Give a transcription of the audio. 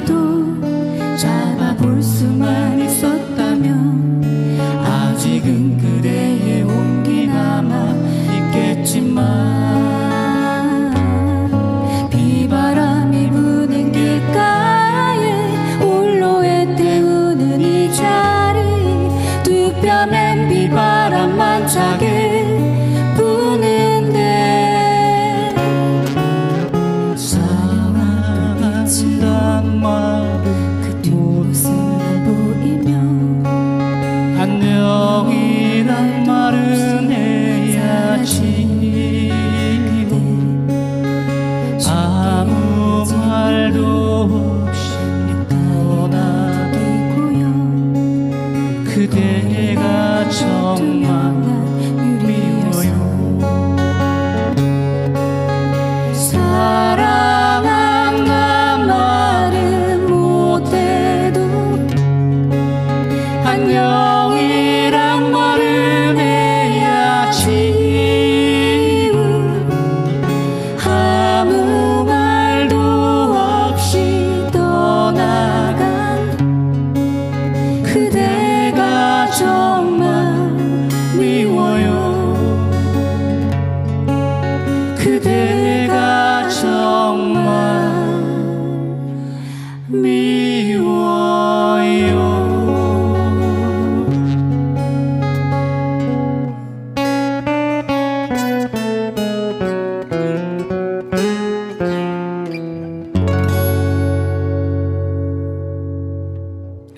잡아도 잡아볼 수만 있었다면 아직은 그대의 온기 남아 있겠지만 비바람이 부는 길가에 올로에 태우는 이 자리 두 뺨엔 비바람만 차게 慢慢。